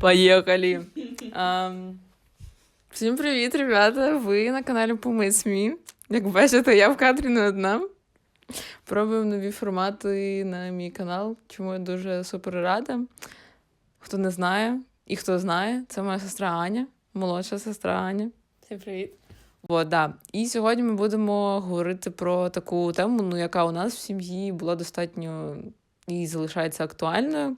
Поїхали. Ам, Всім привіт, ребята! Ви на каналі Помиць Мі. Як бачите, я в кадрі не одна. Пробуємо нові формати на мій канал, чому я дуже супер рада. Хто не знає і хто знає, це моя сестра Аня, молодша сестра Аня. Всім привіт. От, да. І сьогодні ми будемо говорити про таку тему, ну, яка у нас в сім'ї була достатньо і залишається актуальною.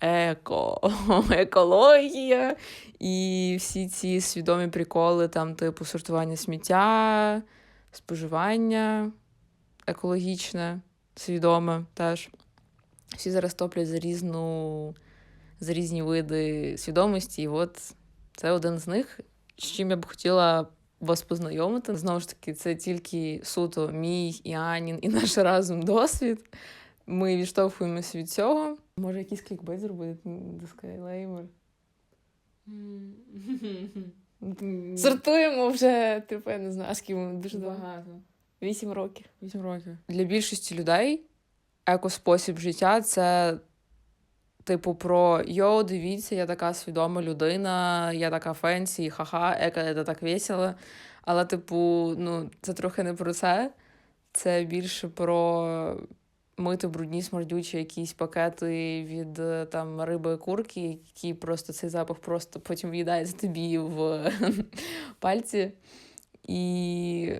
Еко, екологія і всі ці свідомі приколи, там, типу, сортування сміття, споживання екологічне, свідоме теж. Всі зараз топлять за різну, за різні види свідомості. І от це один з них, з чим я б хотіла вас познайомити. Знову ж таки, це тільки суто мій і Анін, і наш разом досвід. Ми відштовхуємося від цього. Може, якийсь клікбейт зробити дисклеймер? Сортуємо вже, типу, я не знаю, скільки дуже багато. Вісім років. 8 років. Для більшості людей екоспосіб життя це, типу, про йоу, дивіться, я така свідома людина, я така фенсі, ха-ха, еко, це так весело. Але, типу, ну, це трохи не про це. Це більше про мити брудні смердючі якісь пакети від е, там риби курки, які просто цей запах просто потім в'їдається тобі в пальці. І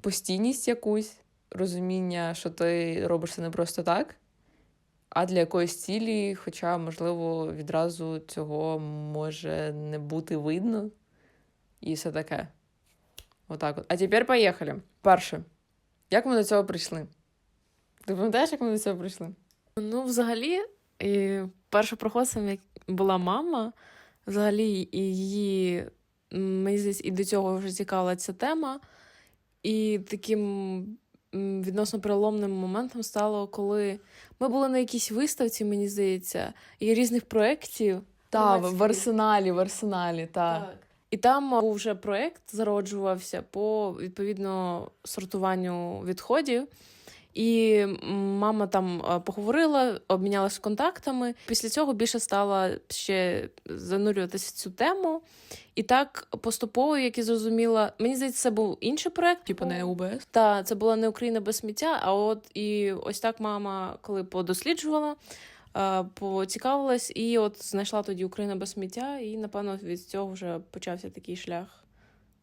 постійність якусь, розуміння, що ти робиш це не просто так, а для якоїсь цілі, хоча, можливо, відразу цього може не бути видно. І все таке. Отак от. А тепер поїхали. Перше, як ми до цього прийшли? Ти пам'ятаєш, як ми до цього прийшли? Ну, взагалі, і першопроходцем була мама. Взагалі, і її, мені здається, і до цього вже цікавила ця тема. І таким відносно переломним моментом стало, коли ми були на якійсь виставці, мені здається, і різних проєктів. Так, в арсеналі, в арсеналі, так. І там був вже проєкт, зароджувався по відповідно сортуванню відходів. І мама там е, поговорила, обмінялася контактами. Після цього більше стала ще занурюватися в цю тему. І так поступово, як і зрозуміла, мені здається, це був інший проєкт. Типу не УБС. Та це була не Україна без сміття. А от і ось так мама, коли подосліджувала, е, поцікавилась, і от знайшла тоді Україна без сміття, і напевно від цього вже почався такий шлях,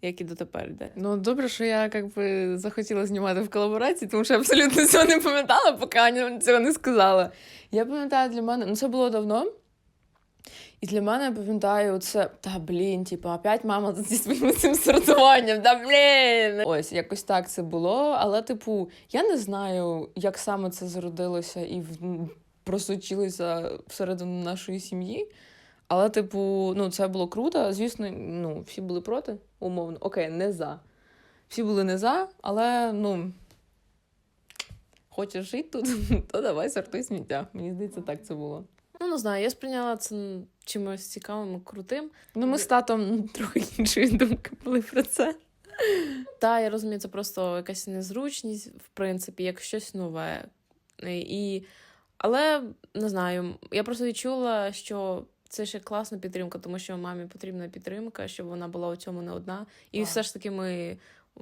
як і дотепер йде. Ну, добре, що я як би захотіла знімати в колаборації, тому що я абсолютно цього не пам'ятала, поки Аня цього не сказала. Я пам'ятаю для мене, ну це було давно. І для мене пам'ятаю це, та блін, типу, опять мама зі своїм цим сортуванням, та блін. Ось якось так це було. Але, типу, я не знаю, як саме це зародилося і просочилося всередину нашої сім'ї. Але, типу, ну, це було круто. Звісно, ну, всі були проти, умовно. Окей, не за. Всі були не за, але ну. Хочеш жити тут, то давай сортуй сміття. Мені здається, так це було. Ну, не знаю, я сприйняла це чимось цікавим і крутим. Ну, ми з татом ну, трохи іншої думки були про це. Та, я розумію, це просто якась незручність, в принципі, як щось нове. І... Але не знаю, я просто відчула, що це ще класна підтримка, тому що мамі потрібна підтримка, щоб вона була у цьому не одна. І Так. все ж таки ми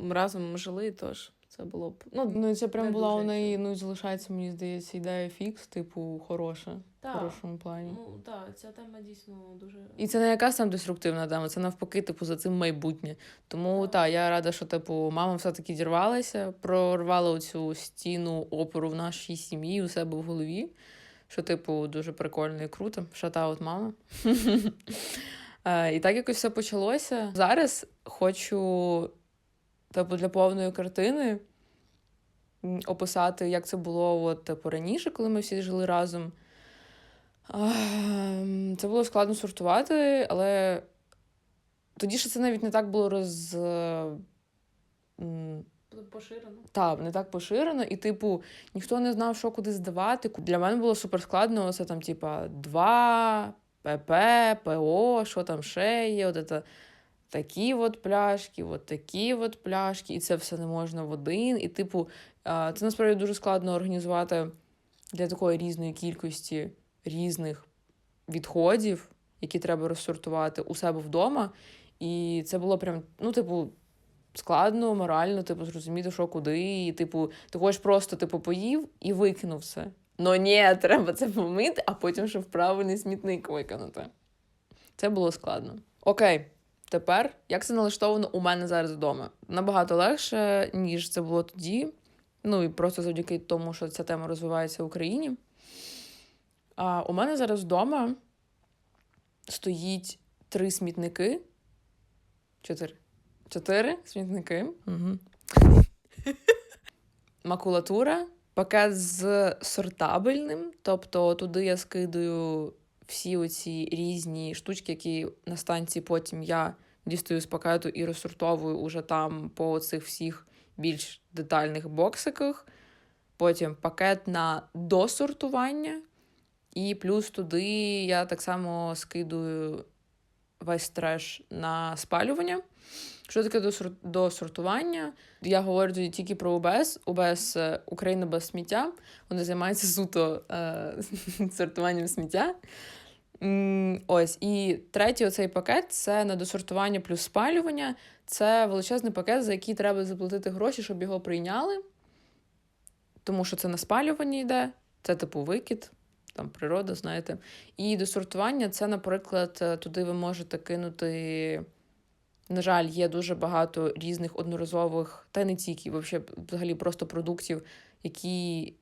разом жили, тож це було б. Ну, Ну, це прям була у неї, ну, залишається, мені здається, ідея фікс, типу, хороша. В хорошому плані. ну так, ця тема дійсно дуже. І це не якась там деструктивна тема, це навпаки, типу, за цим майбутнє. Тому так, я рада, що типу мама все-таки дірвалася, прорвала оцю стіну опору в нашій сім'ї у себе в голові. Що, типу, дуже прикольно і круто. Шатаут мама. Е, І так якось все почалося. Зараз хочу, типу, для повної картини описати, як це було от, типу, раніше, коли ми всі жили разом. Це було складно сортувати, але тоді ще це навіть не так було роз. Поширено. та, не так поширено, і, типу, ніхто не знав, що куди здавати. Для мене було супер складно. Це там, типа, 2, ПП, ПО, що там ще є, от це, такі от пляшки, от такі от пляшки, і це все не можна в один. І, типу, це насправді дуже складно організувати для такої різної кількості різних відходів, які треба розсортувати у себе вдома. І це було прям, ну, типу, складно, морально, типу, зрозуміти, що куди. І, типу, ти хочеш просто типу, поїв і викинув все. Ну ні, треба це помити, а потім ще в правильний смітник викинути. Це було складно. Окей, тепер як це налаштовано у мене зараз вдома? Набагато легше, ніж це було тоді. Ну і просто завдяки тому, що ця тема розвивається в Україні. А у мене зараз вдома стоїть три смітники. Чотири. Чотири смітники. Угу. Макулатура, пакет з сортабельним, тобто туди я скидаю всі оці різні штучки, які на станції потім я дістаю з пакету і розсортовую уже там по цих всіх більш детальних боксиках. Потім пакет на досортування, і плюс туди я так само скидую весь треш на спалювання. Що таке досор- досортування? Я говорю тоді тільки про УБС. УБС е, Україна без сміття. Вони займаються суто е, сортуванням сміття. Ось, і третій оцей пакет це на досортування плюс спалювання. Це величезний пакет, за який треба заплатити гроші, щоб його прийняли. Тому що це на спалювання йде, це типу викид, там природа, знаєте. І досортування це, наприклад, е, туди ви можете кинути. На жаль, є дуже багато різних одноразових, та не тільки, взагалі просто продуктів, які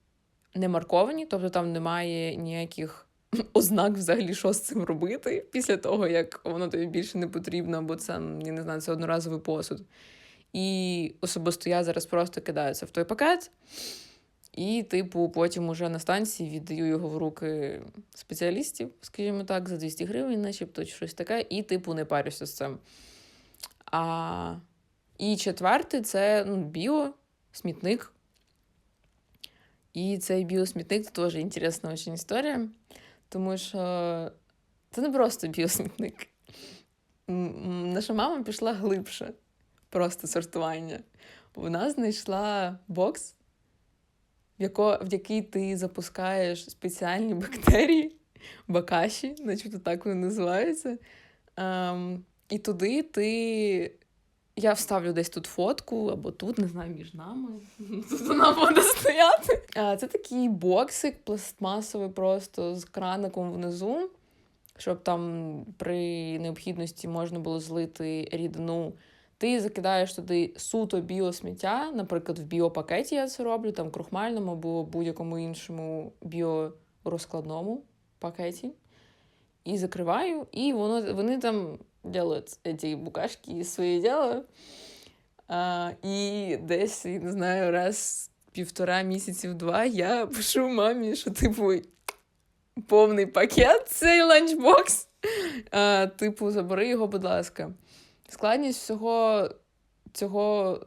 не марковані, тобто там немає ніяких ознак взагалі, що з цим робити після того, як воно тобі більше не потрібно, бо це, я не знаю, це одноразовий посуд. І особисто я зараз просто кидаю це в той пакет, і, типу, потім уже на станції віддаю його в руки спеціалістів, скажімо так, за 200 гривень, начебто, щось таке, і, типу, не парюся з цим. А, і четвертий це ну, біо, смітник. І цей біосмітник це теж інтересна дуже історія, тому що це не просто біосмітник. Наша мама пішла глибше просто сортування. Вона знайшла бокс, в, яко, в який ти запускаєш спеціальні бактерії, бакаші, начебто так вони називаються. Ем, і туди ти. Я вставлю десь тут фотку, або тут, не знаю, між нами. Тут вона буде стояти. Це такий боксик пластмасовий, просто з краником внизу, щоб там при необхідності можна було злити рідину. Ти закидаєш туди суто біосміття, наприклад, в біопакеті я це роблю, там крохмальному або будь-якому іншому біорозкладному пакеті. І закриваю, і воно, вони там делают эти букашки своє діло. А, і десь, я не знаю, раз півтора місяців два я пишу мамі, що типу повний пакет цей ланчбокс. Типу, забери його, будь ласка. Складність всього цього,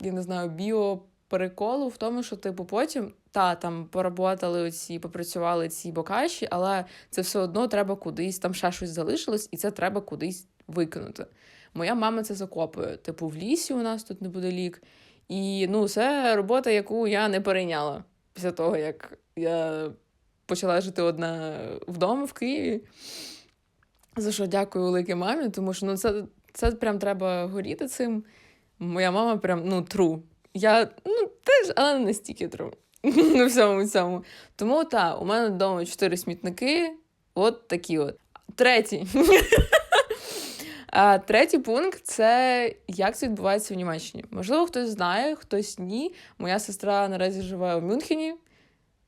я не знаю, біопереколу в тому, що, типу, потім та там поработали оці, попрацювали ці бокаші, але це все одно треба кудись, там ще щось залишилось, і це треба кудись викинути. Моя мама це закопує, типу, в лісі у нас тут неподалік. І ну, це робота, яку я не перейняла після того, як я почала жити одна вдома в Києві. За що дякую великій мамі, тому що ну, це, це прям треба горіти цим. Моя мама прям ну, тру. Я ну, теж, але не настільки тру. На всьому цьому. Тому так, у мене вдома чотири смітники, от такі от. Третій. А, третій пункт це як це відбувається в Німеччині. Можливо, хтось знає, хтось ні. Моя сестра наразі живе у Мюнхені,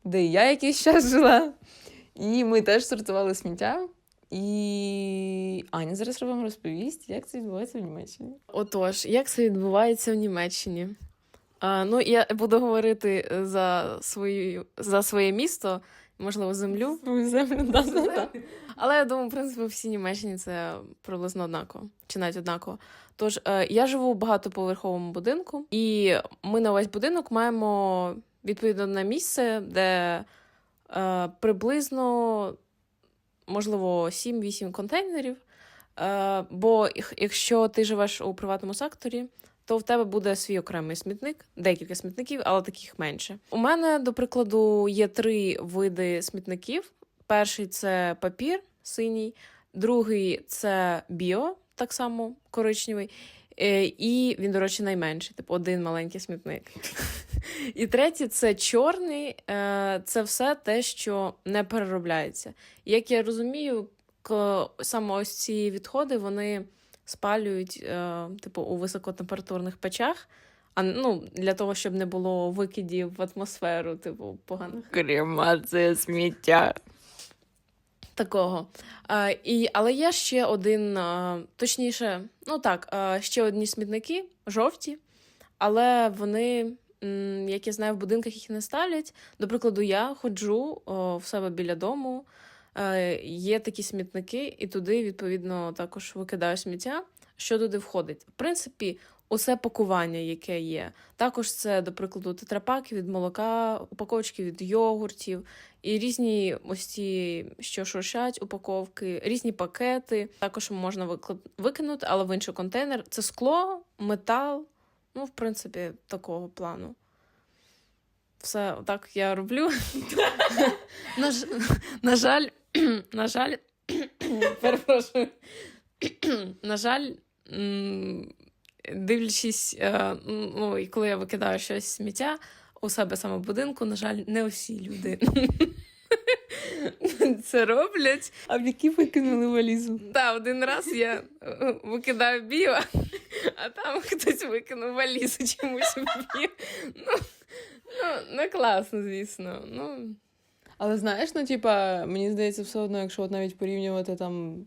де я якийсь час жила. І ми теж сортували сміття. І Аня зараз вам розповість, як це відбувається в Німеччині. Отож, як це відбувається в Німеччині? А, ну, я буду говорити за, свою, за своє місто, можливо, землю. Свою землю, да, да, да. Але я думаю, в принципі, всі Німеччині це приблизно однаково, чи навіть однаково. Тож е, я живу в багатоповерховому будинку, і ми на весь будинок маємо відповідно на місце, де е, приблизно можливо 7-8 контейнерів. Е, бо якщо ти живеш у приватному секторі, то в тебе буде свій окремий смітник, декілька смітників, але таких менше. У мене, до прикладу, є три види смітників: перший це папір синій, другий це біо, так само коричневий. е, І він, до речі, найменший, типу один маленький смітник. І третє це чорний, е, це все те, що не переробляється. Як я розумію, саме ось ці відходи вони спалюють, е, типу, у високотемпературних печах. А ну, для того, щоб не було викидів в атмосферу, типу, поганих Кремація сміття. такого. А, і, але є ще один, а, точніше, ну так, а, ще одні смітники жовті, але вони, м, як я знаю, в будинках їх не ставлять. До прикладу, я ходжу о, в себе біля дому. Е, Є такі смітники, і туди, відповідно, також викидаю сміття. Що туди входить? В принципі, усе пакування, яке є. Також це, до прикладу, тетрапаки від молока, упаковочки від йогуртів, і різні ось ці, що шуршать, упаковки, різні пакети. Також можна викинути, але в інший контейнер. Це скло, метал. Ну, в принципі, такого плану. Все, так я роблю. на жаль, на жаль, перепрошую. на жаль, дивлячись, е, ну, і коли я викидаю щось сміття у себе саме в будинку, на жаль, не усі люди це роблять. А в які викинули валізу? Та один раз я е, викидаю біо, а там хтось викинув валізу чомусь в біо. Ну, ну, не класно, звісно. Ну, Але знаєш, ну, типа, мені здається, все одно, якщо от навіть порівнювати там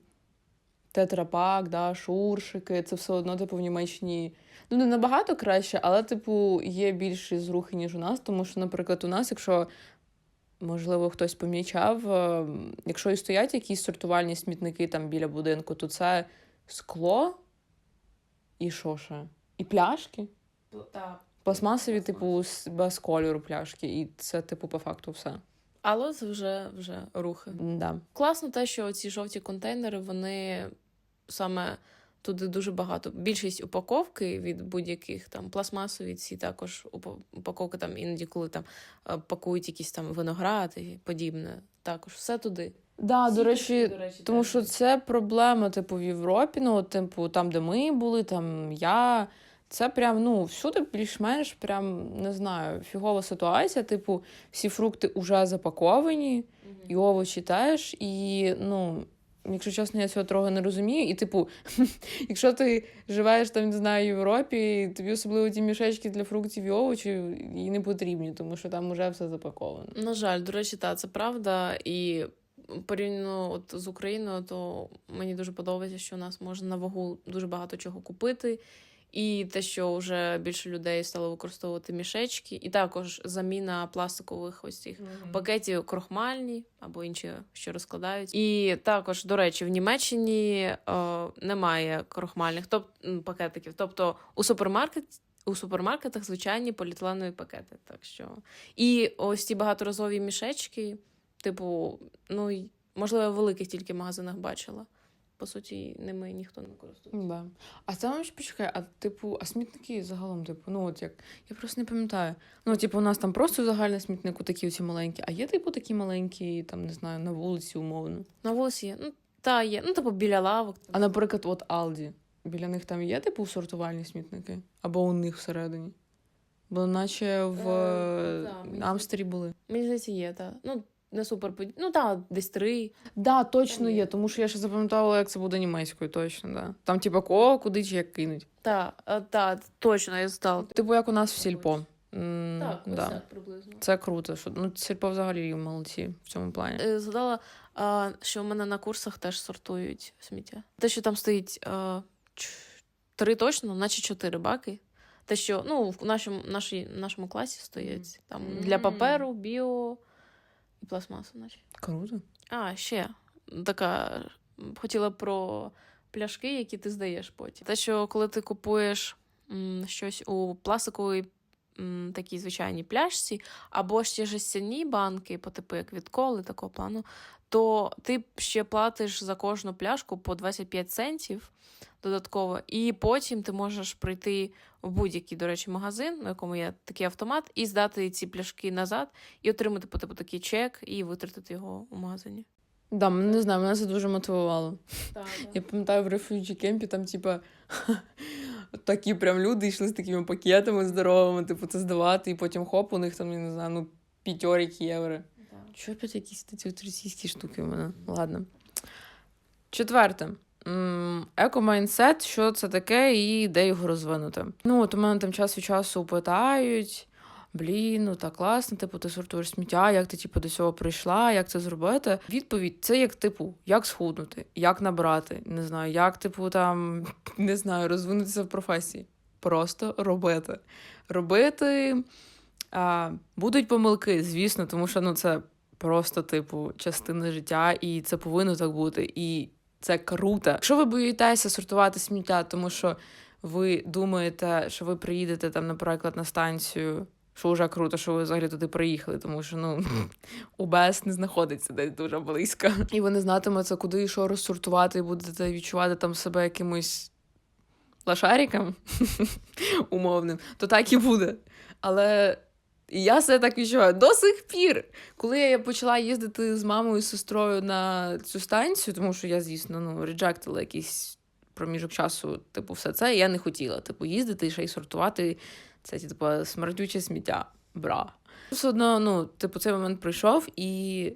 тетрапак, да, шуршики, це все одно, типу, в Німеччині. Ну, не набагато краще, але, типу, є більші зрухи, ніж у нас, тому що, наприклад, у нас, якщо. Можливо, хтось помічав, е, якщо і стоять якісь сортувальні смітники там біля будинку, то це скло і що ще? І пляшки. Так. Пластмасові, типу, без кольору пляшки, і це, типу, по факту все. Але це вже, вже рухи. Да. Класно те, що ці жовті контейнери, вони саме туди дуже багато. Більшість упаковки від будь-яких там пластмасові, ці також упаковки там іноді, коли там е, пакують якісь там виноград і подібне. Також все туди. Да, Всі до речі, до речі, тому що це проблема, типу, в Європі, ну, типу, там, де ми були, там я. Це прям, ну, всюди більш-менш, прям, не знаю, фігова ситуація. Типу, всі фрукти вже запаковані, і овочі теж. І, ну, якщо чесно, я цього трохи не розумію. І, типу, якщо ти живеш там, не знаю, в Європі, тобі особливо ті мішечки для фруктів і овочів і не потрібні, тому що там вже все запаковано. На жаль, до речі, та це правда. І порівняно от з Україною, то мені дуже подобається, що у нас можна на вагу дуже багато чого купити. І те, що вже більше людей стало використовувати мішечки, і також заміна пластикових ось цих пакетів крохмальні або інші, що розкладають. І також, до речі, в Німеччині е, немає крохмальних топ, пакетиків. Тобто у супермаркет. У супермаркетах звичайні поліетиленові пакети. Так що. І ось ці багаторазові мішечки, типу, ну можливо, в великих тільки магазинах бачила. По суті, ними ніхто не користується. Да. А там ж почекай, а типу, а смітники загалом, типу, ну от як. Я просто не пам'ятаю. Ну, типу, у нас там просто загальний смітник, такі оці маленькі, а є, типу, такі маленькі, там, не знаю, на вулиці умовно. На вулиці є. Ну, та є. Ну, типу, біля лавок. А наприклад, от Алді. Біля них там є, типу, сортувальні смітники? Або у них всередині? Бо наче в Е, е, да, Амстері були. Мені здається, є, так. Ну, не супер. Ну, так, десь три. Да, точно є, тому що я ще запам'ятала, як це буде німецькою, точно, да. Там, типу, кого, куди чи як кинуть. Так, та, точно, я здала. Типу, як у нас в сільпо. М, Так, ось да. так приблизно. Це круто. Що, ну, сільпо взагалі молодці в цьому плані. Е, Згадала, а, що в мене на курсах теж сортують сміття. Те, що там стоїть а, ч- три точно, наче чотири баки. Те, що ну, в нашому, нашій, нашому класі стоять там для Мгм. паперу, біо і пластмасу, наче. Круто. А, ще така хотіла про пляшки, які ти здаєш потім. Те, що коли ти купуєш м, щось у пластиковій м, такій звичайній пляшці, або ще жестяні банки, по типу як від коли, такого плану, то ти ще платиш за кожну пляшку по 25 центів додатково, і потім ти можеш прийти в будь-який, до речі, магазин, на якому є такий автомат, і здати ці пляшки назад, і отримати по типу такий чек, і витратити його у магазині. Да, не знаю, мене це дуже мотивувало. Я пам'ятаю в рефюджі кемпі, там, типа, такі прям люди йшли з такими пакетами здоровими, типу, це здавати, і потім хоп, у них там, я не знаю, ну, п'ятьорік євро. Чого опять якісь ці от російські штуки в мене? Ладно. Четверте. Еко-майндсет, що це таке і де його розвинути. Ну, от у мене там час від часу питають. Блін, ну так класно, типу, ти сортуєш сміття, як ти типу, до цього прийшла, як це зробити? Відповідь це як, типу, як схуднути, як набрати, не знаю, як, типу, там, не знаю, розвинутися в професії. Просто робити. Робити. А, будуть помилки, звісно, тому що ну, це просто, типу, частина життя, і це повинно так бути. І це круто. Якщо ви боїтеся сортувати сміття, тому що ви думаєте, що ви приїдете там, наприклад, на станцію, що вже круто, що ви взагалі туди приїхали, тому що ну УБС не знаходиться десь дуже близько. І ви не знатимете, куди і що розсортувати, і будете відчувати там себе якимось лошариком умовним, то так і буде. Але і я себе так відчуваю до сих пір. Коли я почала їздити з мамою і сестрою на цю станцію, тому що я, звісно, ну, реджектила якийсь проміжок часу, типу, все це, і я не хотіла, типу, їздити і ще й сортувати це, типу, смердюче сміття. Бра. Все одно, ну, типу, цей момент прийшов, і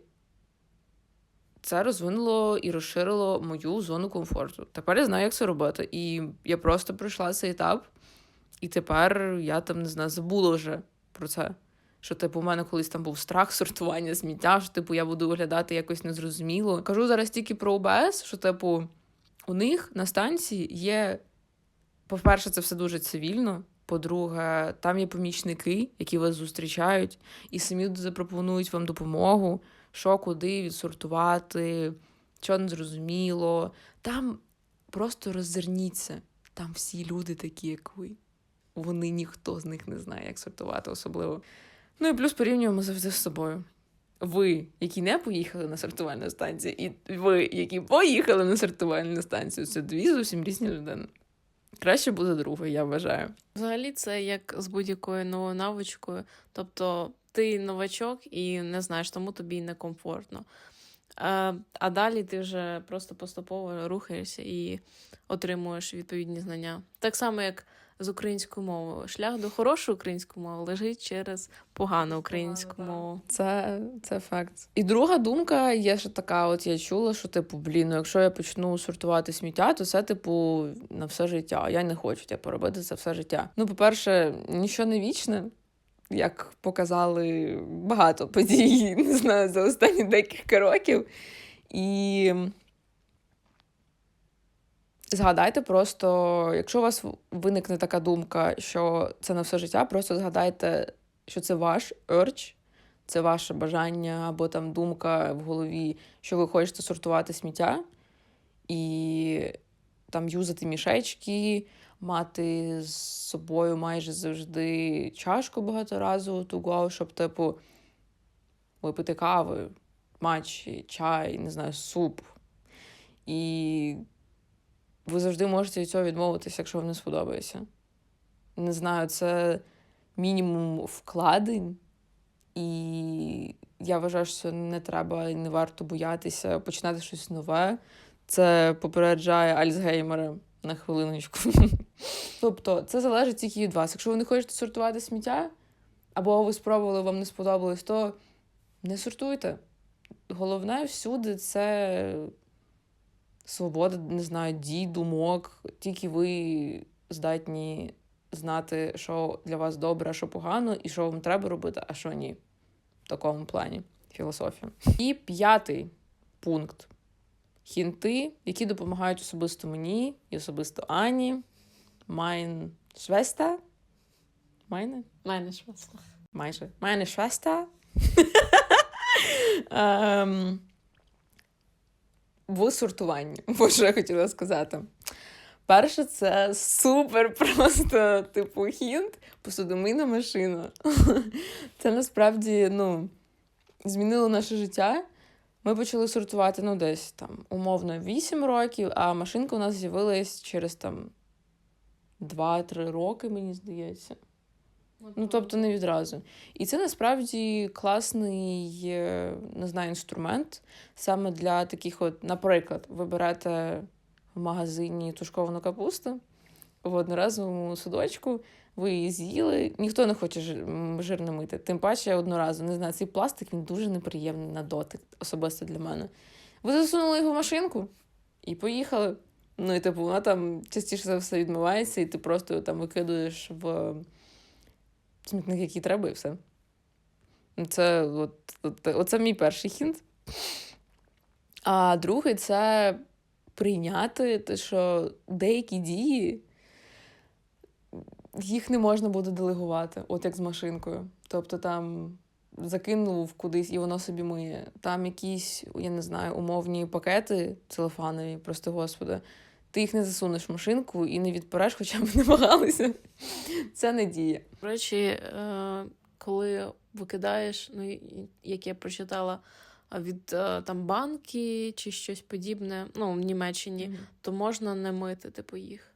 це розвинуло і розширило мою зону комфорту. Тепер я знаю, як це робити. І я просто пройшла цей етап, і тепер я там не знаю, забула вже про це. Що, типу, у мене колись там був страх сортування сміття, що, типу, я буду виглядати якось незрозуміло. Кажу зараз тільки про ОБС, що, типу, у них на станції є, по-перше, це все дуже цивільно. По-друге, там є помічники, які вас зустрічають, і самі запропонують вам допомогу, що куди відсортувати, що не зрозуміло. Там просто роззирніться. Там всі люди такі, як ви. Вони ніхто з них не знає, як сортувати особливо. Ну і плюс порівнюємо завжди з собою. Ви, які не поїхали на сортувальну станцію, і ви, які поїхали на сортувальну станцію, це дві зовсім різні людини. Краще буде друге, я вважаю. Взагалі, це як з будь-якою новою навичкою. Тобто ти новачок і не знаєш, тому тобі некомфортно. А, а далі ти вже просто поступово рухаєшся і отримуєш відповідні знання. Так само, як з українською мовою. Шлях до хорошої української мови лежить через погану українську мову. Це, це факт. І друга думка є ще така: от я чула, що типу, блін, ну якщо я почну сортувати сміття, то це, типу, на все життя. Я не хочу типу, робити це все життя. Ну, по-перше, нічого не вічне. Як показали багато подій, не знаю, за останні декілька років. І згадайте просто, якщо у вас виникне така думка, що це на все життя, просто згадайте, що це ваш urge, це ваше бажання або там думка в голові, що ви хочете сортувати сміття і там юзати мішечки, мати з собою майже завжди чашку багаторазову to go, щоб, типу, випити кави, матчі, чай, не знаю, суп. І ви завжди можете від цього відмовитися, якщо вам не сподобається. Не знаю, це мінімум вкладень, і я вважаю, що не треба і не варто боятися починати щось нове. Це попереджає Альцгеймера на хвилиночку. Тобто, це залежить тільки від вас. Якщо ви не хочете сортувати сміття, або ви спробували, вам не сподобалось, то не сортуйте. Головне всюди це свобода, не знаю, дій, думок. Тільки ви здатні знати, що для вас добре, а що погано, і що вам треба робити, а що ні. В такому плані філософія. І п'ятий пункт. Хінти, які допомагають особисто мені і особисто Ані. Майн швеста. Майне? Ж масло. майже. Meine Schwester. Ем, в сортуванні, бо що я хотіла сказати. Перше, це супер просто, типу, хінт, посудомийна машина. Це насправді, ну, змінило наше життя. Ми почали сортувати ну, десь там умовно 8 років, а машинка у нас з'явилась через там 2-3 роки, мені здається. Ну, тобто не відразу. І це насправді класний, е, не знаю, інструмент саме для таких, от, наприклад, ви берете в магазині тушковану капусту в одноразовому судочку, ви її з'їли, ніхто не хоче жир, м, мити. Тим паче одноразово. Не знаю, цей пластик він дуже неприємний на дотик, особисто для мене. Ви засунули його в машинку і поїхали. Ну і типу, вона там частіше за все відмивається, і ти просто там викидуєш в смітник, який треба, і все. Це от, от, оце мій перший хінт. А другий це прийняти те, що деякі дії їх не можна буде делегувати, от як з машинкою. Тобто там закинув кудись і воно собі миє. Там якісь, я не знаю, умовні пакети целофанові, прости господи. Ти їх не засунеш в машинку і не відпереш, хоча б намагалися. Це не діє. До речі, е, коли викидаєш, ну як я прочитала від е, там банки чи щось подібне, ну в Німеччині, то можна не мити типу їх.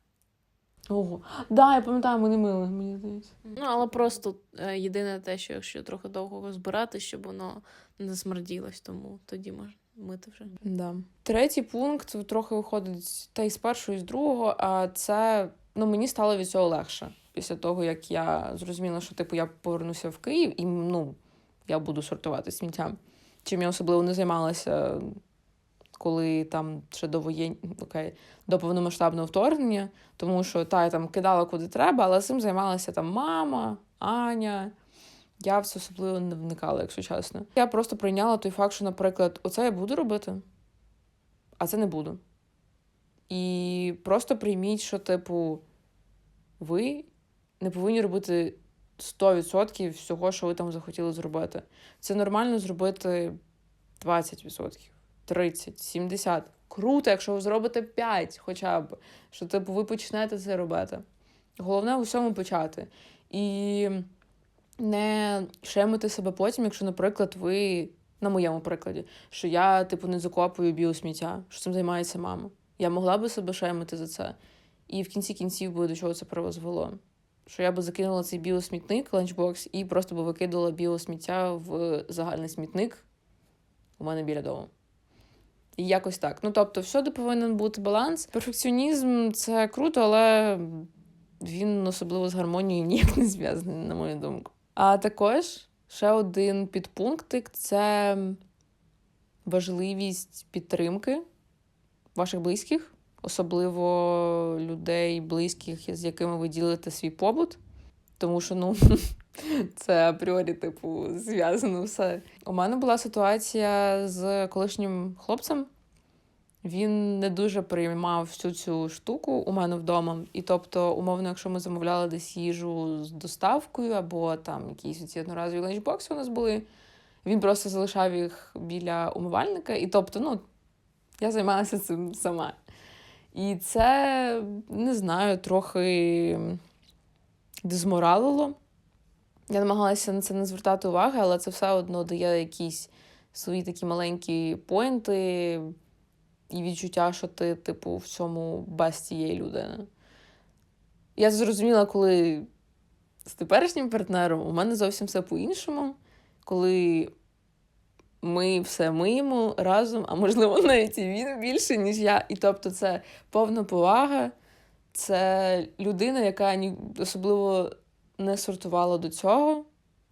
Ого. Да, я пам'ятаю, ми не мили, мені здається. Ну, але просто е, єдине те, що якщо трохи довго збирати, щоб воно не смерділось, тому тоді можна мити вже. Да. Третій пункт трохи виходить та й з першого, і з другого, а це ну, мені стало від цього легше. Після того, як я зрозуміла, що типу я повернуся в Київ і ну, я буду сортувати сміття. Чим я особливо не займалася, коли там ще до воєн... окей, до повномасштабного вторгнення, тому що та я там кидала куди треба, але цим займалася там мама, Аня. Я в це особливо не вникала, якщо чесно. Я просто прийняла той факт, що, наприклад, оце я буду робити, а це не буду. І просто прийміть, що, типу, ви не повинні робити 100% всього, що ви там захотіли зробити. Це нормально зробити 20%, 30%, 70%. Круто, якщо ви зробите 5 хоча б, що, типу, ви почнете це робити. Головне у всьому почати. І не шемити себе потім, якщо, наприклад, ви, на моєму прикладі, що я, типу, не закопую біосміття, що цим займається мама. Я могла би себе шемити за це. І в кінці кінців би до чого це призвело. Що я би закинула цей біосмітник, ланчбокс, і просто би викидала біосміття в загальний смітник у мене біля дому. І якось так. Ну, тобто, всюди повинен бути баланс. Перфекціонізм це круто, але він особливо з гармонією ніяк не зв'язаний, на мою думку. А також ще один підпунктик це важливість підтримки ваших близьких, особливо людей, близьких, з якими ви ділите свій побут. Тому що, ну, це апріорі, типу, зв'язано все. У мене була ситуація з колишнім хлопцем. Він не дуже приймав всю цю штуку у мене вдома. І тобто, умовно, якщо ми замовляли десь їжу з доставкою, або там якісь ці одноразові ланчбокси у нас були, він просто залишав їх біля умивальника. І тобто, ну, я займалася цим сама. І це, не знаю, трохи дезморалило. Я намагалася на це не звертати уваги, але це все одно дає якісь свої такі маленькі поінти і відчуття, що ти, типу, в цьому без цієї людини. Я зрозуміла, коли з теперішнім партнером у мене зовсім все по-іншому, коли ми все миємо разом, а можливо, навіть і він більше, ніж я. І тобто, це повна повага, це людина, яка особливо не сортувала до цього,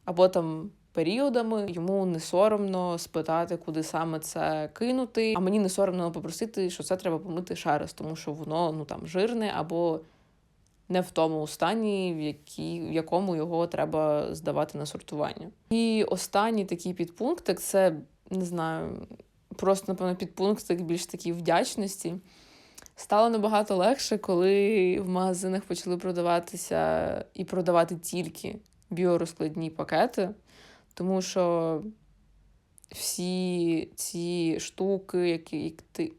або там періодами йому не соромно спитати, куди саме це кинути. А мені не соромно попросити, що це треба помити ще тому що воно ну там жирне або не в тому стані, в, якій, в якому його треба здавати на сортування. І останній такий підпунктик це не знаю, просто напевно підпунктик більш такій вдячності. Стало набагато легше, коли в магазинах почали продаватися і продавати тільки біорозкладні пакети, тому що всі ці штуки, які як ти,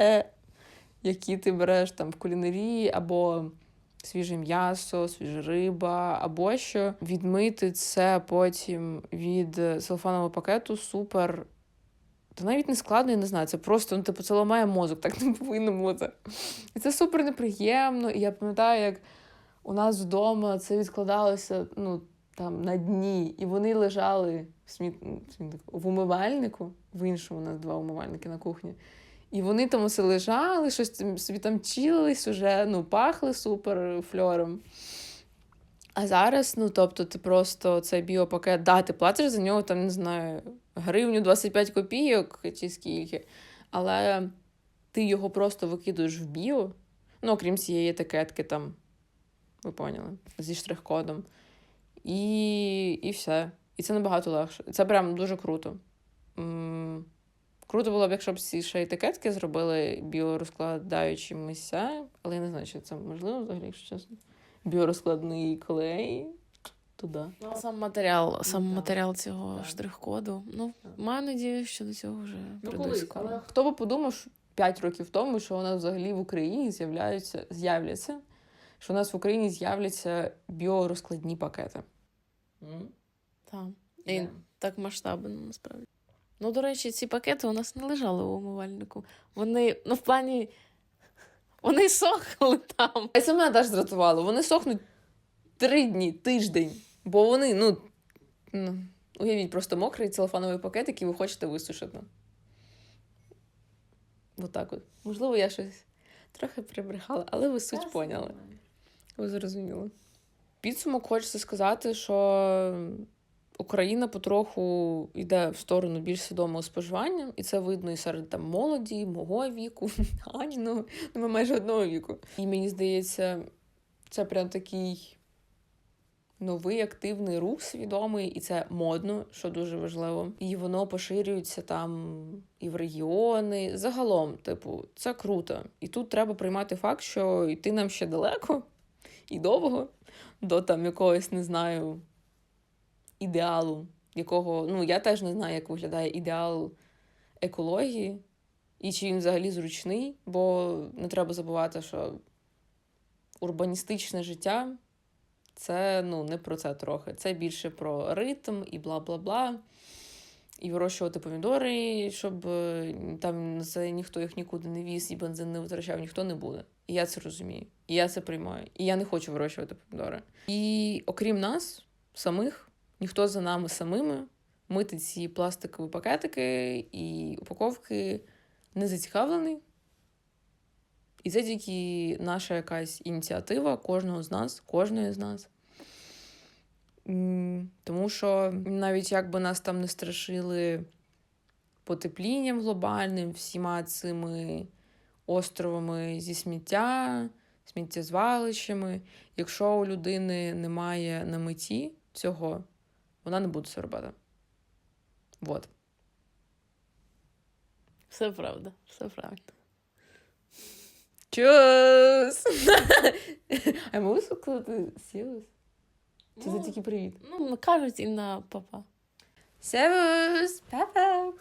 е, які ти береш там в кулінарії, або свіже м'ясо, свіжа риба, або що, відмити це потім від селфонового пакету супер Та навіть не складно, я не знаю. Це просто, ну, типу, це ламає мозок, так не повинно бути. І це супер неприємно. І я пам'ятаю, як у нас вдома це відкладалося ну, там, на дні, і вони лежали в, сміт... в умивальнику, в іншому у нас два умивальники на кухні. І вони там усе лежали, щось собі там чилились, уже ну, пахли супер фльором. А зараз, ну тобто, ти просто цей біопакет, да, ти платиш за нього, там, не знаю, гривню 25 копійок чи скільки, але ти його просто викидуєш в біо, ну, окрім цієї етикетки там, ви поняли, зі штрих-кодом. І, і все. І це набагато легше. Це прям дуже круто. М, Круто було б, якщо б ці ще етикетки зробили біорозкладаючимися, але я не знаю, чи це можливо взагалі, якщо чесно. Біорозкладний клей туди. Ну, сам матеріал, сам так. матеріал цього Так. штрих-коду. Ну, Так. маю надію, що до цього вже прийде скоро. але хто би подумав що 5 років тому, що у нас взагалі в Україні з'являються, з'являться, що у нас в Україні з'являться біорозкладні пакети. Так. І так масштабно насправді. Ну, до речі, ці пакети у нас не лежали у умивальнику. Вони, ну, в плані. Вони сохли там. А це мене теж зратувало. Вони сохнуть три дні, тиждень. Бо вони, ну, ну уявіть, просто мокрий целофановий пакет, який ви хочете висушити. Отак от. Можливо, я щось трохи прибрехала, але ви суть поняли. Ви зрозуміли. Підсумок хочеться сказати, що Україна потроху йде в сторону більш свідомого споживання, і це видно і серед там молоді, мого віку, Аніного, ну, ми майже одного віку. І мені здається, це прям такий новий активний рух свідомий, і це модно, що дуже важливо. І воно поширюється там і в регіони. Загалом, типу, це круто. І тут треба приймати факт, що йти нам ще далеко і довго до там якогось, не знаю, ідеалу, якого, ну, я теж не знаю, як виглядає ідеал екології, і чи він взагалі зручний, бо не треба забувати, що урбаністичне життя це ну, не про це трохи. Це більше про ритм і бла-бла-бла. І вирощувати помідори, щоб е, там це ніхто їх нікуди не віз і бензин не витрачав, ніхто не буде. Я це розумію. І я це приймаю. І я не хочу вирощувати помідори. І окрім нас, самих, ніхто за нами самими мити ці пластикові пакетики і упаковки не зацікавлений. І це тільки наша якась ініціатива кожного з нас, кожної з нас. Тому що навіть як би нас там не страшили потеплінням глобальним, всіма цими островами зі сміття, сміттєзвалищами, якщо у людини немає на меті цього, вона не буде це робити. Вот. Все правда, все правда. Чус! А ми сказати сілись? Чи це Ну, тільки привіт? Ну, кажуть і на папа. Сервус! Папа!